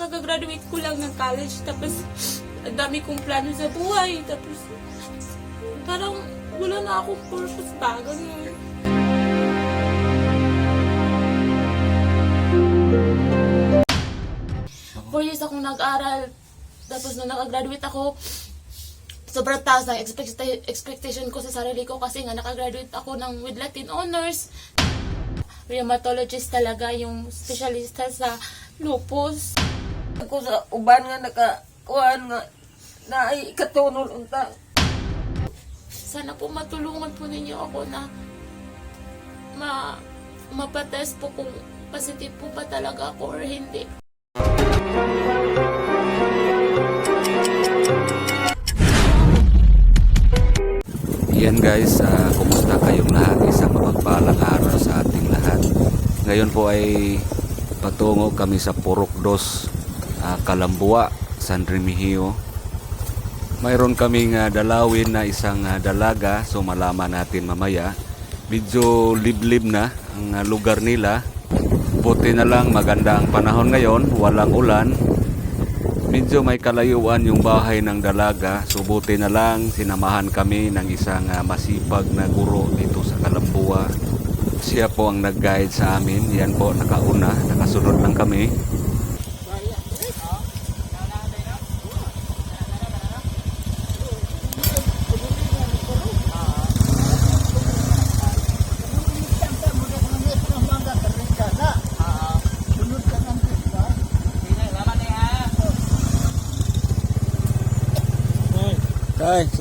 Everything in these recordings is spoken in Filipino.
kagagraduate ko lang ng college. Tapos, ang dami kong plano sa buhay. Tapos, parang wala na akong purpose ba, ganun. Four years akong nag-aral. Tapos nung nakagraduate ako, sobrang taas ng expecta- expectation ko sa sarili ko kasi nga nakagraduate ako ng with Latin honors. Rheumatologist talaga yung specialista sa lupus. Ako sa uban nga nakakuhan nga na ay katunol unta. Sana po matulungan po ninyo ako na ma mapatest po kung positive po ba talaga ako or hindi. Yan guys, ah, kumusta kayong lahat? Isang mapagpalang araw sa ating lahat. Ngayon po ay patungo kami sa Purok Dos, ah, Kalambua, San Remigio. Mayroon kaming ah, dalawin na isang ah, dalaga, so malaman natin mamaya. Medyo liblib na ang ah, lugar nila. Buti na lang maganda ang panahon ngayon, walang ulan, Medyo may kalayuan yung bahay ng dalaga. So buti na lang sinamahan kami ng isang ah, masipag na guro dito sa Kalambua. Siya po ang nag-guide sa amin. Yan po, nakauna. Nakasunod lang kami.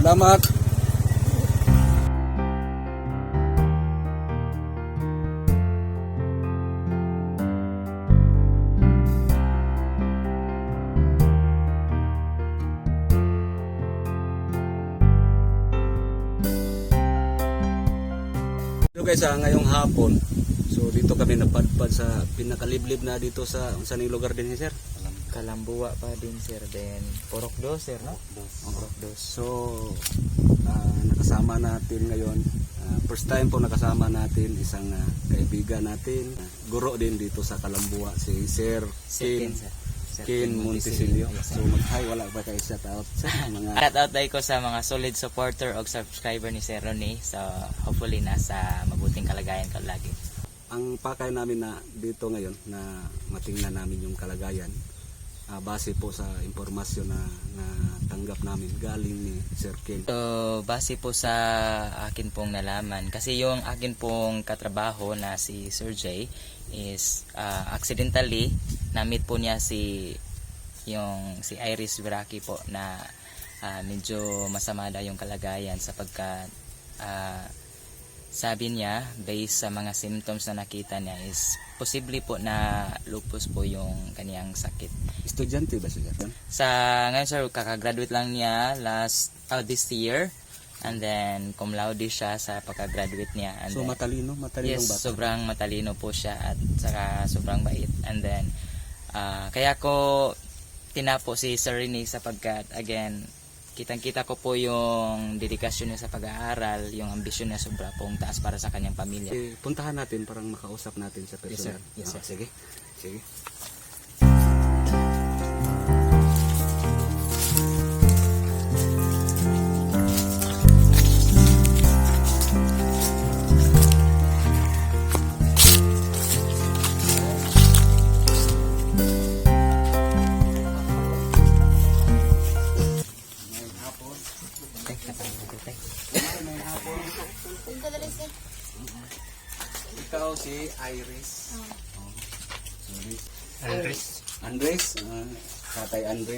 Salamat. So guys, ah, ngayong hapon, so dito kami napadpad sa pinakaliblib na dito sa yung lugar din sir? Kalambua pa din sir then Porok Dos sir no? Porok Dos. So, ah, nakasama natin ngayon. ah, first time po nakasama natin isang ah, kaibigan natin. ah, guro din dito sa Kalambua, si Sir Kin, Kin, sir. Kin Montesilio. So, mag-hi, wala ba kayo shout out sa mga... Shout out tayo ko sa mga solid supporter o subscriber ni Sir Ronnie. So hopefully nasa mabuting kalagayan ka lagi. Ang pakay namin na dito ngayon na matingnan namin yung kalagayan ah, base po sa impormasyon na, na tanggap namin galing ni Sir Kin. So base po sa akin pong nalaman kasi yung akin pong katrabaho na si Sir J is ah, accidentally na-meet po niya si yung si Iris Viraki po na ah, medyo masama daw yung kalagayan sapagkat ah, sabi niya based sa mga symptoms na nakita niya is posible po na lupus po yung kaniyang sakit. Estudyante ba siya? Sir? Sa ngayon sir, kakagraduate lang niya last oh, this year and then cum laude siya sa pagka-graduate niya and So then, matalino, matalino yes, bata. sobrang matalino po siya at saka sobrang bait and then ah, kaya ko tinapo si Sir Rene sapagkat again kitang-kita ko po yung dedikasyon niya sa pag-aaral, yung ambisyon niya sobra pong taas para sa kanyang pamilya. Eh, puntahan natin parang makausap natin sa Yes, sir. personal. Yes, Ah, sir. sige. Sige.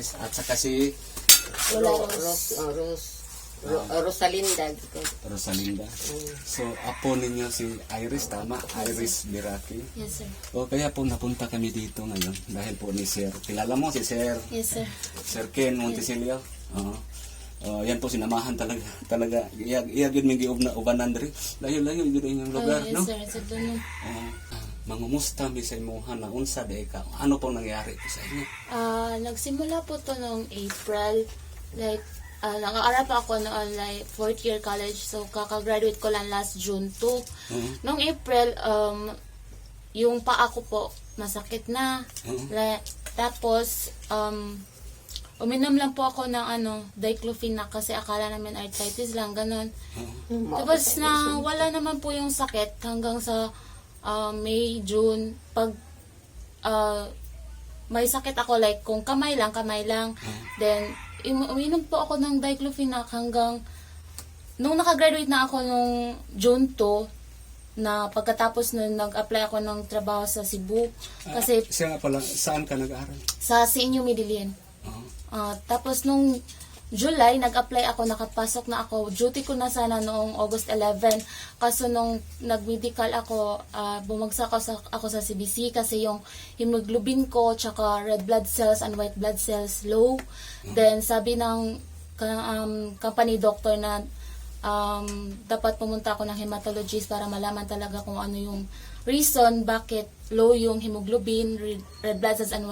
Andres. At saka si Ro, Ros, Ros, Ro, Rosalinda. Rosalinda. So, apo ninyo si Iris, tama? Iris Biraki. Yes, sir. O kaya po napunta kami dito ngayon dahil po ni Sir. Kilala mo si Sir Yes, sir. Sir Ken Montesilio. Oo. Oh, yan po sinamahan talaga talaga iyag iyag yun mingi ubna ubanan diri layo layo yun inyong lugar Oh, yes, no sir. Sa doon. Oo. Mangumusta mi sa imuha na unsa de ka ano pong nangyari po sa inyo Ah, nagsimula po to noong April. Like, ah, nag-aaral pa ako noon like fourth year college. So, kakagraduate ko lang last June 2. Oo. Noong April, um, yung paa ko po, masakit na. Oo. Like, Tapos, um, uminom lang po ako ng ano, diclofenac kasi akala namin arthritis lang, ganun. Tapos na wala naman po yung sakit hanggang sa ah, May, June. Pag ah, may sakit ako, like kung kamay lang, kamay lang. Then, im- uminom po ako ng diclofenac hanggang nung nakagraduate na ako nung June 2, na pagkatapos nun nag-apply ako ng trabaho sa Cebu kasi Siya nga pala, saan ka nag-aaral? sa CNU Medellin. Oo. Ah, tapos nung July, nag-apply ako, nakapasok na ako. Duty ko na sana noong August 11. Kaso nung nag-medical ako, ah, bumagsak ako sa, ako sa CBC kasi yung hemoglobin ko, tsaka red blood cells and white blood cells low. Then sabi ng um, company doctor na um, dapat pumunta ako ng hematologist para malaman talaga kung ano yung reason bakit low yung hemoglobin, red, blood cells and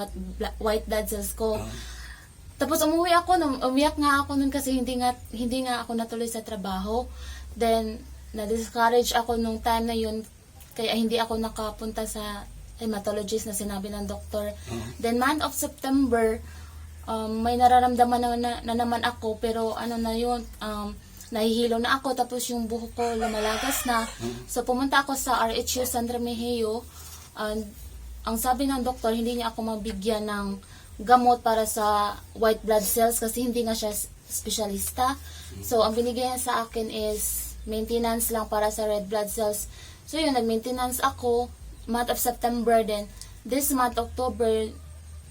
white, blood cells ko. Tapos umuwi ako, nung, umiyak nga ako nun kasi hindi nga, hindi nga ako natuloy sa trabaho. Then, na-discourage ako nung time na yun, kaya hindi ako nakapunta sa hematologist na sinabi ng doktor. Then, month of September, um, may nararamdaman na, na, na naman ako, pero ano na yun, um, nahihilo na ako, tapos yung buhok ko lumalagas na. So, pumunta ako sa RHU San Remigio, and ang sabi ng doktor, hindi niya ako mabigyan ng gamot para sa white blood cells kasi hindi nga siya s- espesyalista. So, ang binigay niya sa akin is maintenance lang para sa red blood cells. So, yun, nag-maintenance ako month of September then this month, October,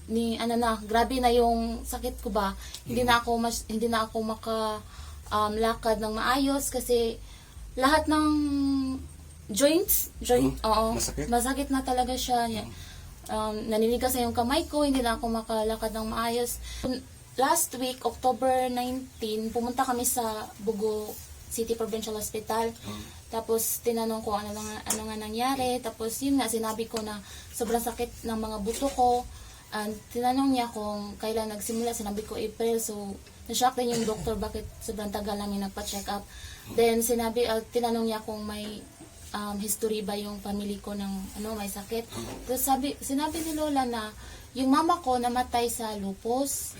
ni ano na, grabe na yung sakit ko ba. Hindi na ako mas, hindi na ako maka um, lakad ng maayos kasi lahat ng joints, joint, Oh, oo, masakit? masakit na talaga siya. Um, naninigas na yung kamay ko, hindi na ako makalakad ng maayos. Last week, October 19, pumunta kami sa Bugo City Provincial Hospital. Tapos tinanong ko ano, nga- ano nga nangyari. Tapos yun nga, sinabi ko na sobrang sakit ng mga buto ko. And tinanong niya kung kailan nagsimula. Sinabi ko April. So, na-shock din yung doctor bakit sobrang tagal namin nagpa-check up. Then, sinabi, uh, tinanong niya kung may um, history ba yung family ko ng ano, may sakit. Tapos sabi, sinabi ni Lola na yung mama ko namatay sa lupus.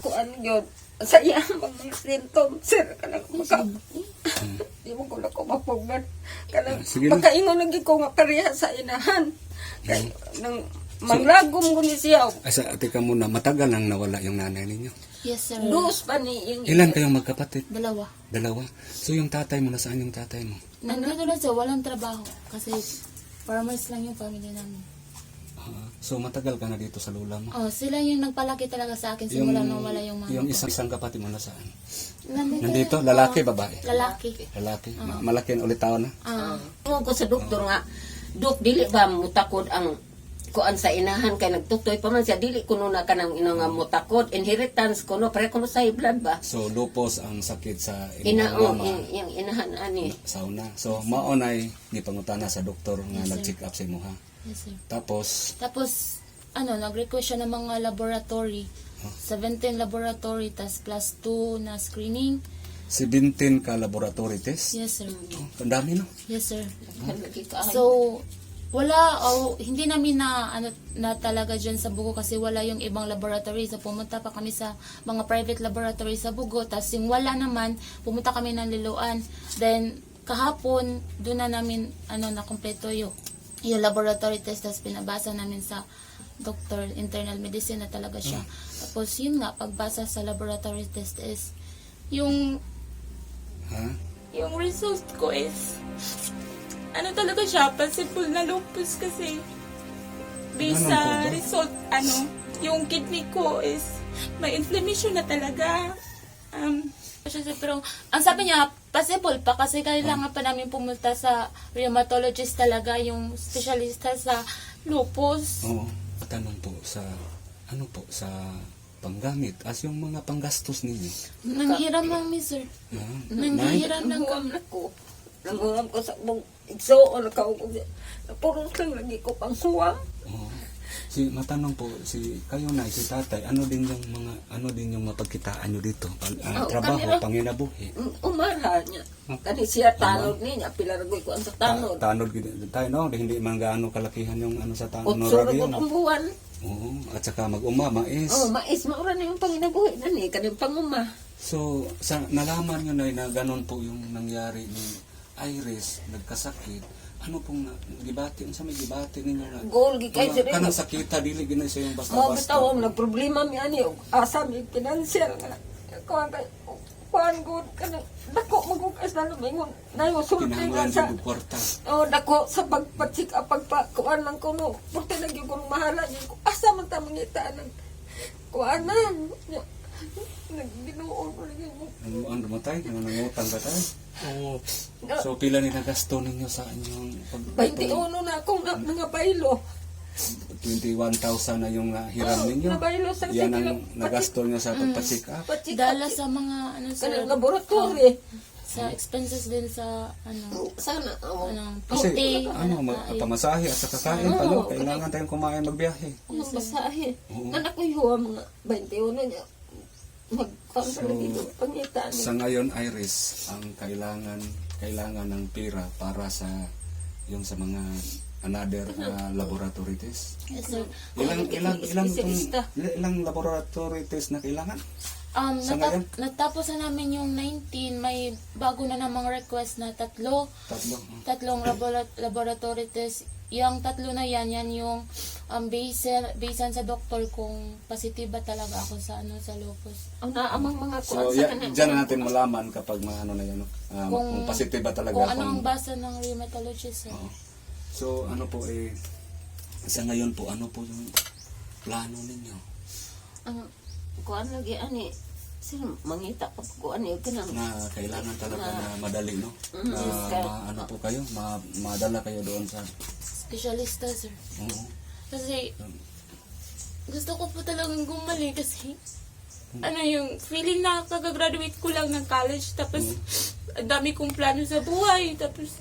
Kuan yun. Sa iya mga symptoms, sir. Kanang maka... Di mo ko na ko mapugnan. Kanang makaingon lagi ko nga pareha sa inahan. Kay, nang manglagom ko ni siya. Asa, teka muna, matagal nang nawala yung nanay ninyo. Yes, sir. Dos pa ni yung Ilan kayong magkapatid? Dalawa. Dalawa. So yung tatay mo, nasaan yung tatay mo? Nandito lang siya, walang trabaho. Kasi farmers lang yung family namin. Ah, so matagal ka na dito sa lula mo? Oh, sila yung nagpalaki talaga sa akin simula nung wala yung mama yung ko. isang, isang kapatid mo nasaan? Nandito, Nandito? Lalaki, babae? Lalaki. Lalaki. Ma- malaki na ulit tao na? Ah. Ingon ko sa doktor nga, Dok, dili ba mutakod ang kuan sa inahan kay nagtutoy pa man siya dili kuno na kanang ino nga mutakod inheritance kuno pare kuno sa blood ba So lupos ang sakit sa ina oh, yung inahan ani sauna. So maonay gipangutana sa doktor nga Yes, nag-check up sa imo ha. Yes, sir. Tapos Tapos, ano, nag-request siya ng mga laboratory. 17 laboratory, tas plus 2 na screening. 17 ka laboratory test. Yes, sir. Oh, ang dami no. Yes, sir. Ay. So, wala, oh, hindi namin na, ano, na talaga dyan sa Bugo kasi wala yung ibang laboratory. So, pumunta pa kami sa mga private laboratory sa Bugo. Tapos, yung wala naman, pumunta kami ng Liloan. Then, kahapon, doon na namin, ano, na kompleto yung, yung laboratory test. Tapos, pinabasa namin sa doctor, internal medicine na talaga siya. Tapos, yun nga, pagbasa sa laboratory test is, yung Ha? yung result ko is, ano talaga siya, possible na lupus kasi based Ganun sa ba? result, ano, yung kidney ko is may inflammation na talaga. Um, pero ang sabi niya, possible pa kasi kailangan pa namin pumunta sa rheumatologist talaga, yung specialista sa lupus. Oo. Tanong po sa ano po sa panggamit as yung mga panggastos ninyo. Nanghiram lang ni sir. Ha? Nanghiram lang kami. na ko. Sa mong igsoon na kao ko. Napuros lang lagi ko pang suwam. Oo. Si matanong po si kayo na si tatay ano din yung mga ano din yung mapagkitaan nyo dito Pal- ah, Oh, trabaho panginabuhi Mm, Umara niya. Kani siya tanod niya. Pilaragoy ko ang sa Ta- tanod. tanod gid tayo no hindi man gaano kalakihan yung ano sa tanod no radio ang buwan. Oo, at saka mag-uma, mais. Oh, mais maura na yung panginabuhi na ni kanang panguma. So, sa, nalaman nyo na na ganun po yung nangyari ni Iris, nagkasakit. Ano pong na, gibati? Ano sa may gibati ninyo na? Goal gi kay sir. Kanang sakita, dili gina siya yung Mo basta-basta. bitaw ang nagproblema mi ani asa mi financial nga. Kuan kay kuan gud kana dako magukas na lumingon. Nayo sulti nga Kinahanglan sa yung. Oh, dako sa pagpatsik up pagpakuan lang kuno. Purti na gyud kong mahala gyud ko. Asa man ta mangita ng kuanan. Nagdinuon ko lagi mo. Ano? Ano nangutang ka tayo? Oo. So, pila ni nagasto ninyo sa inyong pag... 21 na akong na, nangabaylo. 21,000 na yung nahiram Oh, ninyo. nabaylo sa Yan ang lang. nagasto nyo sa pagpacheck up. Patsik Dala sa mga, ano sir, kanang laboratory. sa expenses din sa, ano, Sana oh. ano, Kasi, PT. ano, ma- pamasahe at sa kakain pa, no? Kailangan tayong kumain magbiyahe. Ano masahe? Oo. Anak ko yung mga 21 niya. So. Sa ngayon, Iris, ang kailangan kailangan ng pera para sa yung sa mga another uh, laboratory test. Yes, sir. Ilang ilang ilang Espesyalista. ilang laboratory test na kailangan? Um, Sa natap- ngayon? natapos na namin yung 19, may bago na namang request na tatlo. Tatlo. Tatlong labora- laboratory test. Yung tatlo na yan, yan yung um, basean, basean sa doktor kung positive ba talaga ako sa ano sa lupus. Ang naamang mga So, kuwan sa ya, kanang. dyan na natin malaman kapag maano na yan, no? Ah, kung, Kung- positive ba talaga. Kung ano ang basa ng rheumatologist. Oo. So, ano po eh, sa ngayon po, ano po yung plano ninyo? Ang kuwan lagi ani. Sir, mangita ka po kuwan yun kanang. Na kailangan talaga na madali, no? Mm, Na, yes, ma- ano po kayo, ma, madala kayo doon sa... Specialista, sir. Oo. Kasi, gusto ko po talagang gumaling kasi, ano yung feeling na kagagraduate ko lang ng college, tapos, ang dami kong plano sa buhay, tapos,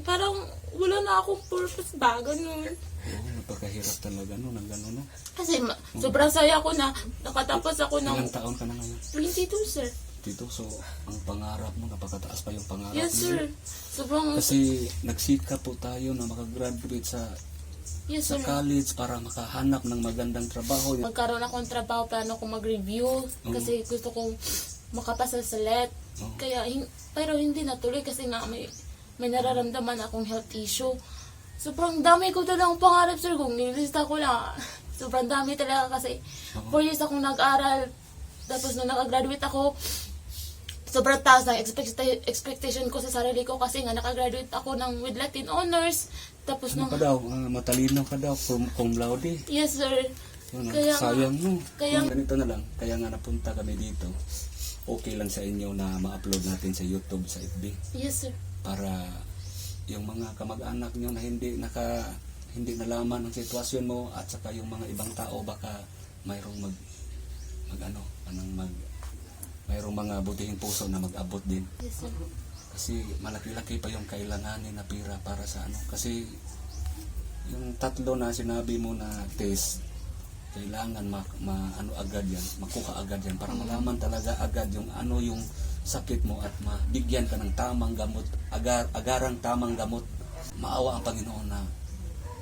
parang wala na akong purpose ba, ganun. Oo, napakahirap talaga, no? Nang gano'n, no? Kasi ma- sobrang saya ko na nakatapos ako ng Ilang taon ka na ngayon? 22, sir. Dito, so, ang pangarap mo, napakataas pa yung pangarap Yes, mo. sir. Sobrang, Kasi nagsikap po tayo na makagraduate sa yes, sa sir. college para makahanap ng magandang trabaho. Magkaroon akong trabaho, plano ko mag-review, kasi gusto kong makapasa sa let. Kaya, hin- pero hindi natuloy kasi nga may, may nararamdaman akong health issue. Sobrang dami ko talagang pangarap, sir, kung nilista ko lang. Sobrang dami talaga kasi 4 years akong nag-aral. Tapos nung nakagraduate ako, sobrang taas ng expecta- expectation ko sa sarili ko kasi nga nakagraduate ako ng with Latin honors. Tapos Ano nung, ka daw? Ah, matalino ka daw, cum, cum laude. yes sir, ah, Kaya sayang mo. kaya- Kung ganito na lang, kaya nga napunta kami dito. Okay lang sa inyo na ma-upload natin sa YouTube, sa FB. yes sir. Para yung mga kamag-anak nyo na hindi naka hindi nalaman ang sitwasyon mo at saka yung mga ibang tao baka mayroong mag mag ano, anong mag mayroong mga butihing puso na mag-abot din. Yes sir. Kasi malaki-laki pa yung kailanganin na pira para sa ano. Kasi yung tatlo na sinabi mo na test, kailangan ma, ma- ano agad yan, makuha agad yan para malaman talaga agad yung ano yung sakit mo at mabigyan ka ng tamang gamot, agar, agarang tamang gamot. Maawa ang Panginoon na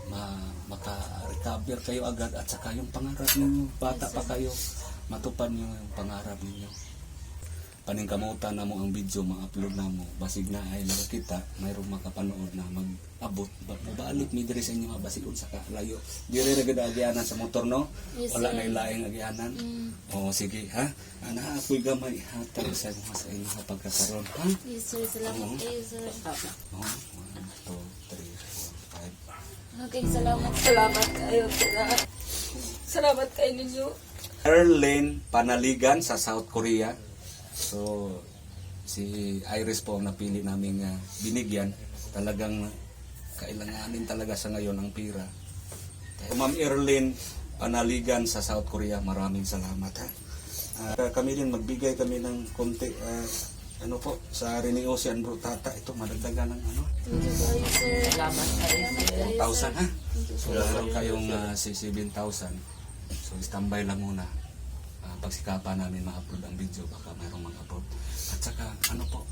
ma, maka-recover kayo agad at saka yung pangarap ninyo, bata pa kayo, matupad niyo yung pangarap ninyo paningkamutan na mo ang video ma-upload na mo basig na ay nakakita mayroong makapanood na mag-abot ba mabalik mi diri sa inyo nga basig sa kalayo diri ra gid agianan sa motor no Yes, wala na ilaing agianan Mm. o sige ha ana ako'y gamay hatag sa mga sa inyo nga pagkakaroon ha Yes sir, salamat kayo sir. o 1 2 3 4 5 Okay, salamat. Salamat kayo. Salamat. Salamat kayo ninyo. Erlene Panaligan sa South Korea. So, si Iris po ang napili namin uh, binigyan. Talagang kailanganin talaga sa ngayon ang pira. Kay Ma'am Erlene Panaligan sa South Korea, maraming salamat ha. Ah, kami din magbigay kami ng konti ah, ano po sa Rene Ocean Bro Tata ito madagdagan ng ano. Salamat kayo. sir. 1,000 ha. So meron kayong uh, 7,000. So standby lang muna. Pagsikapan namin ma-upload ang video baka mayroong mag-upload. At saka ano po,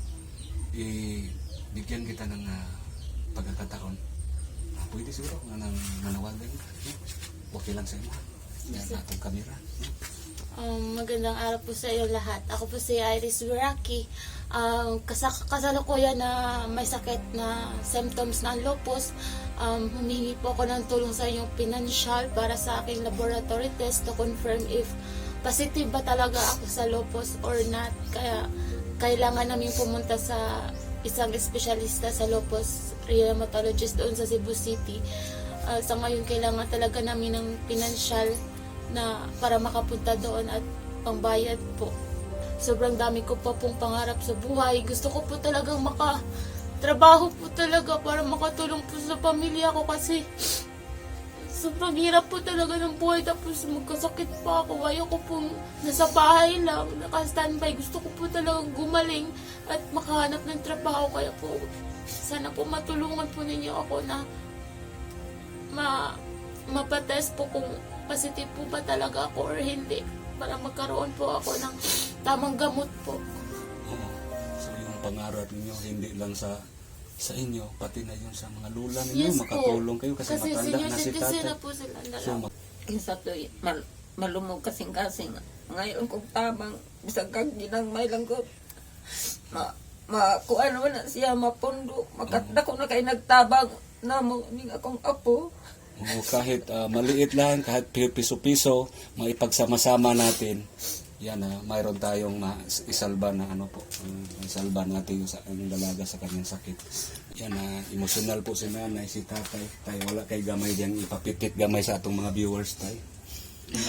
i-bigyan kita ng ah, pagkakataon. Ah, pwede siguro nga nang manawagan. Okay lang sa inyo. Yan akong kamera. Um, magandang araw po sa iyo lahat. Ako po si Iris Wiraki. Um, kasak kasalukuyan na may sakit na symptoms ng lupus. Um, humingi po ako ng tulong sa inyong financial para sa aking laboratory test to confirm if positive ba talaga ako sa lupus or not. Kaya kailangan namin pumunta sa isang espesyalista sa lupus rheumatologist doon sa Cebu City. Uh, sa ngayon kailangan talaga namin ng financial na para makapunta doon at pangbayad po. Sobrang dami ko pa pong pangarap sa buhay. Gusto ko po talagang maka trabaho po talaga para makatulong po sa pamilya ko kasi sobrang hirap po talaga ng buhay tapos magkasakit pa ako. Ayoko pong nasa bahay lang, naka-standby. Gusto ko po talagang gumaling at makahanap ng trabaho. Kaya po, sana po matulungan po ninyo ako na ma mapatest po kung positive po ba talaga ako or hindi para magkaroon po ako ng tamang gamot po. Oo. So yung pangarap ninyo hindi lang sa sa inyo, pati na yung sa mga lula ninyo, Yes po. makatulong kayo kasi, Kasi matanda na si tatay. na po sila ang So, dalawa. ma- Kinsa to mal, malumog kasing-kasing. Ngayon kong tamang bisag kag ginangmay lang ko. Ma ma kuan naman na siya mapundo. Makatda ko na kay nagtabang namo ning akong apo. Oo, kahit ah, maliit lang, kahit pi- piso-piso, maipagsama-sama natin. Yan na, mayroon tayong ma- isalba na ano po, um, isalba natin yung, sa, yung dalaga sa kanyang sakit. Yan na, emosyonal po si nanay, si tatay. Tayo wala kay gamay diyang ipapipit gamay sa atong mga viewers tayo.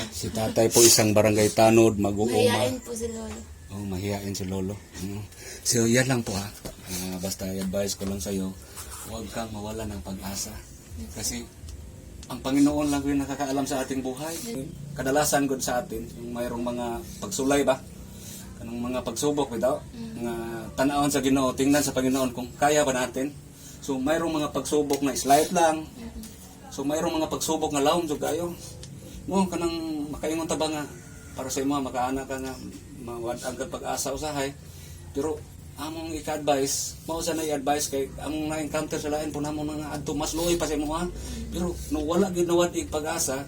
Si tatay po isang barangay tanod, mag-uuma. Mahihain po si Lolo. Oh, mahihain si Lolo. Mm. So, yan lang po ha. Ah, basta advice ko lang sa'yo, huwag kang mawala ng pag-asa. Kasi, ang Panginoon lang yung nakakaalam sa ating buhay. Kadalasan good sa atin, yung mayroong mga pagsulay ba? Kanang mga pagsubok bitaw, nga tanawon sa Ginoo, tingnan sa Panginoon kung kaya ba natin. So mayroong mga pagsubok na slight lang. So mayroong mga pagsubok nga lawom jud kayo. Mo kanang makaingon ta ba nga para sa imo makaana ka nga mawad ang pag-asa usahay. Pero among ika-advise, mao sa na i-advise kay among na-encounter sa lain po namon nga adto mas luoy pa sa imo ha. Pero no wala gid nawad ig pag-asa,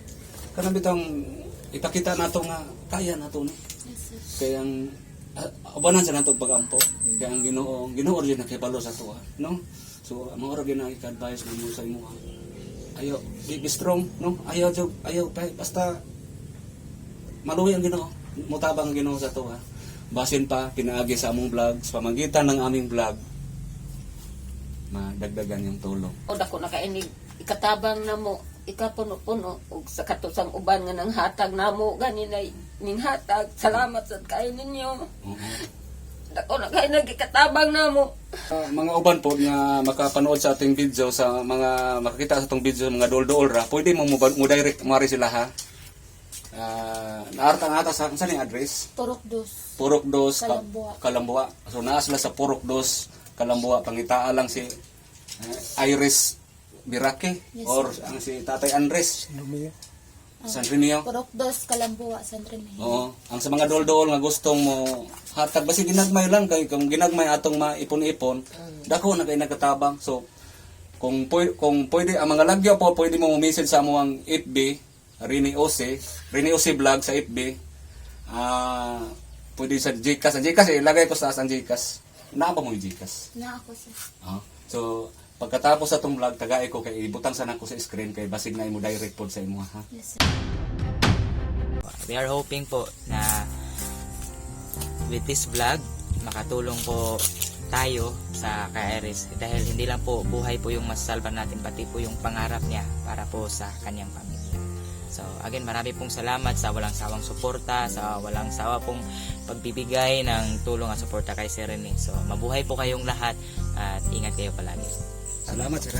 kanang bitang ipakita nato nga kaya nato ni. Yes. Kaya ang uh, ubanan sa nato pagampo. Kaya ang Ginoo, Ginoo rin nakibalo sa tuwa, no? So mao ra gyud ang ika-advise nimo sa imo ha. Ayo, be, be strong, no? Jud, ayaw pa basta maluwi ang Ginoo. Mutabang ang Ginoo sa tuwa. Basin pa pinaagi sa among vlog, sa pamagitan ng aming vlog, madagdagan yung tulong. O dako na kay ni ikatabang namo ikapuno-puno ug sa katusang uban nga nang hatag namo gani na ning hatag. Salamat sa kay ninyo. Dako na kay nagikatabang namo. Ah, mga uban po nga makapanood sa ating video sa mga makakita sa atong video mga dol-dol ra pwede mo mo, mo direct mo rin sila ha uh, naarta nga ata sa saan yung address Turok dos. Purok Dos Ka- Kalambua. Kalambua so naa sila sa Purok Dos Kalambua pangitaa lang si eh, Iris Birake Yes, or ang si Tatay Andres San Rinio Turok dos, Kalambua, San Rene. Oo. Ang sa mga dol-dol nga gustong mo hatag basi ginagmay lang kay kung ginagmay atong maipon-ipon, dako na kay nagkatabang. So kung pwede, kung pwede ang mga lagyo po pwede mo message sa mo ang FB Rini Ose, Rini Ose vlog sa FB. Ah, pwede sa Gcash. Ang Gcash eh, ilagay ko sa ang Gcash. Naa ba mo yung Gcash? Na ako sir. Ah. So pagkatapos sa tong vlog tagay ko kay ibutang sana ko sa screen kay basig na imo direct pod sa imo ha. Yes, sir. We are hoping po na with this vlog, makatulong po tayo sa Kairis dahil hindi lang po buhay po yung masasalban natin pati po yung pangarap niya para po sa kanyang pamilya. So again, marami pong salamat sa walang sawang suporta, sa walang sawa pong pagbibigay ng tulong at suporta kay Sir Rene. So mabuhay po kayong lahat at ingat kayo palagi. Salamat sir.